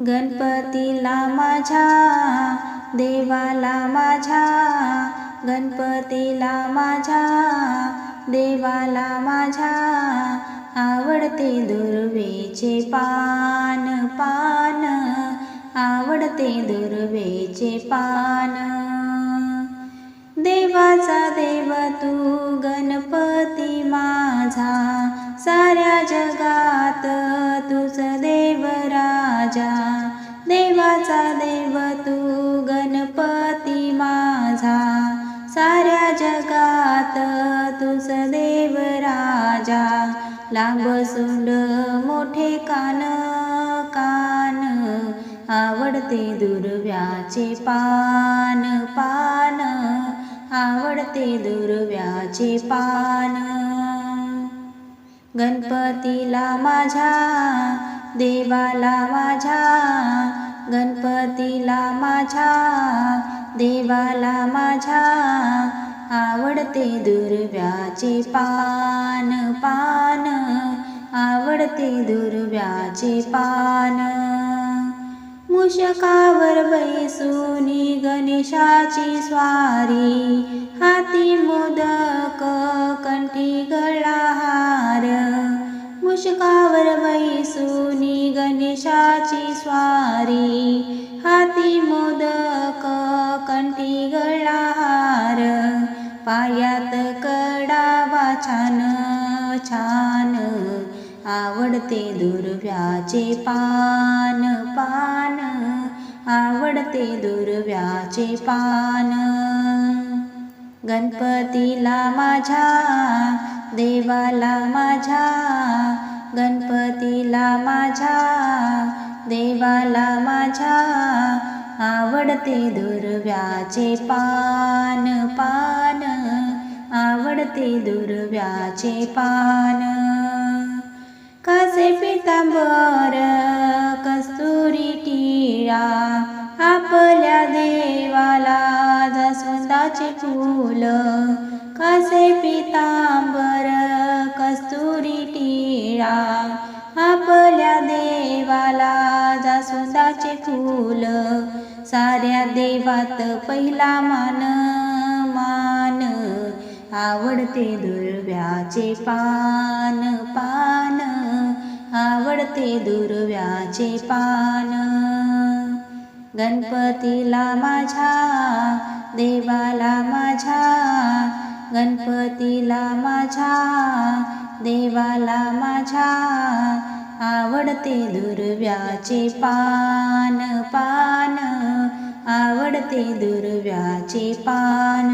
गणपतीला माझ्या देवाला माझ्या गणपतीला माझ्या देवाला माझ्या आवडते दुर्वेचे पान पान आवडते दुर्वेचे पान. जगात तुझ देव राजा. लांब सुंड मोठे कान कान. आवडते दुर्व्याचे पान पान. आवडते दुर्व्याचे पान. गणपतीला माझ्या देवाला माझ्या. गणपतीला माझ्या देवाला माझ्या. आवडते दुर्व्याचे पान पान. आवडते दुर्व्याचे पान. मुशकावर बैसुनी गणेशाची स्वारी. हाती मोदक कंठी गळाहार. मुशकावर बैसुनी गणेशाची स्वारी. हाती मोदक कंठी गळाहार. पायात कडावा छान छान. आवडते दुर्व्याचे पान पान. आवडते दुर्व्याचे पान. गणपतीला माझ्या देवाला माझ्या. गणपतीला माझ्या देवाला माझ्या. आवडते दुर्व्याचे पान पान. आवडते दुर्व्याचे पान. कसे पितांबर कस्तुरी टिळा आपल्या देवाला जसवंताचे फूल. कसे पितांबर कस्तुरी टिळा देवाला जास्वंदाचे फूल. साऱ्या देवात पहिला मान मान. आवडते दुर्व्याचे पान पान. आवडते दुर्व्याचे पान. गणपतीला माझ्या देवाला माझ्या. गणपतीला माझ्या देवाला माझ्या. आवडते दुर्व्याचे पान पान. आवडते दुर्व्याचे पान.